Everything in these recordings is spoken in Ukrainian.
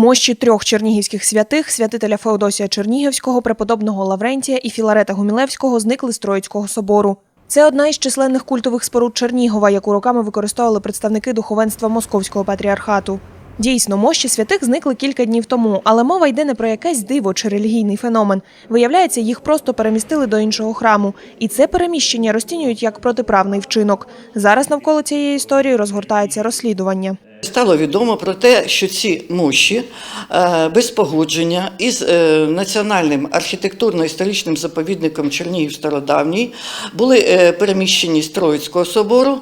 Мощі трьох чернігівських святих святителя Феодосія Чернігівського, преподобного Лаврентія і Філарета Гумілевського зникли з Троїцького собору. Це одна із численних культових споруд Чернігова, яку роками використовували представники духовенства Московського патріархату. Дійсно, мощі святих зникли кілька днів тому, але мова йде не про якесь диво чи релігійний феномен. Виявляється, їх просто перемістили до іншого храму, і це переміщення розцінюють як протиправний вчинок. Зараз навколо цієї історії розгортається розслідування. Стало відомо про те, що ці мощі е, без погодження із е, національним архітектурно-історичним заповідником Чернігів Стародавній були е, переміщені з Троїцького собору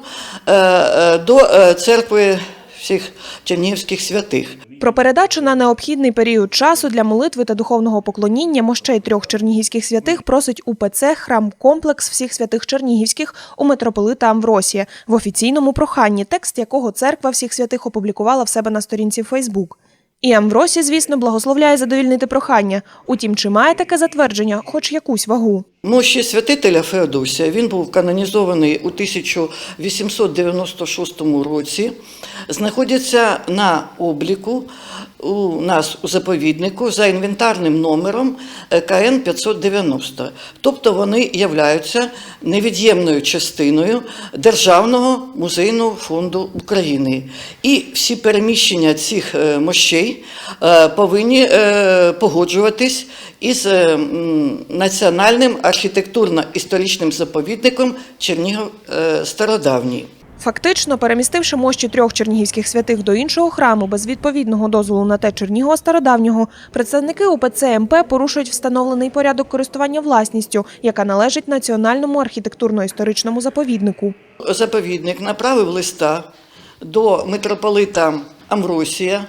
до церкви всіх чернігівських святих. Про передачу на необхідний період часу для молитви та духовного поклоніння мощей трьох чернігівських святих просить УПЦ храм-комплекс всіх святих чернігівських у митрополита Амвросія в офіційному проханні, текст якого церква всіх святих опублікувала в себе на сторінці Фейсбук. І Амвросій, звісно, благословляє задовільнити прохання. Утім, чи має таке затвердження хоч якусь вагу? Мощі святителя Феодосія він був канонізований у 1896 році. Знаходяться на обліку у нас у заповіднику за інвентарним номером е, КН 590. Тобто вони являються невід'ємною частиною Державного музейного фонду України. І всі переміщення цих е, мощей е, повинні погоджуватись із національним архітектурно-історичним заповідником Чернігів е, Стародавній. Фактично, перемістивши мощі трьох чернігівських святих до іншого храму без відповідного дозволу на те Чернігова стародавнього, представники УПЦ МП порушують встановлений порядок користування власністю, яка належить національному архітектурно-історичному заповіднику. Заповідник направив листа до митрополита Амросія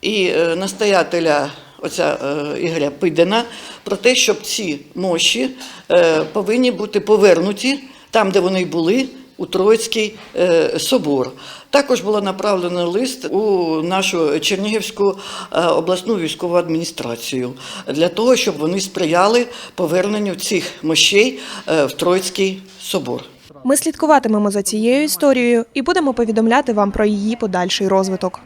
і е, настоятеля отця е, Ігоря Пидена про те, щоб ці мощі е, повинні бути повернуті там, де вони були. У Троїцький е, собор також було направлено лист у нашу Чернігівську обласну військову адміністрацію для того, щоб вони сприяли поверненню цих мощей в Троїцький собор. Ми слідкуватимемо за цією історією і будемо повідомляти вам про її подальший розвиток.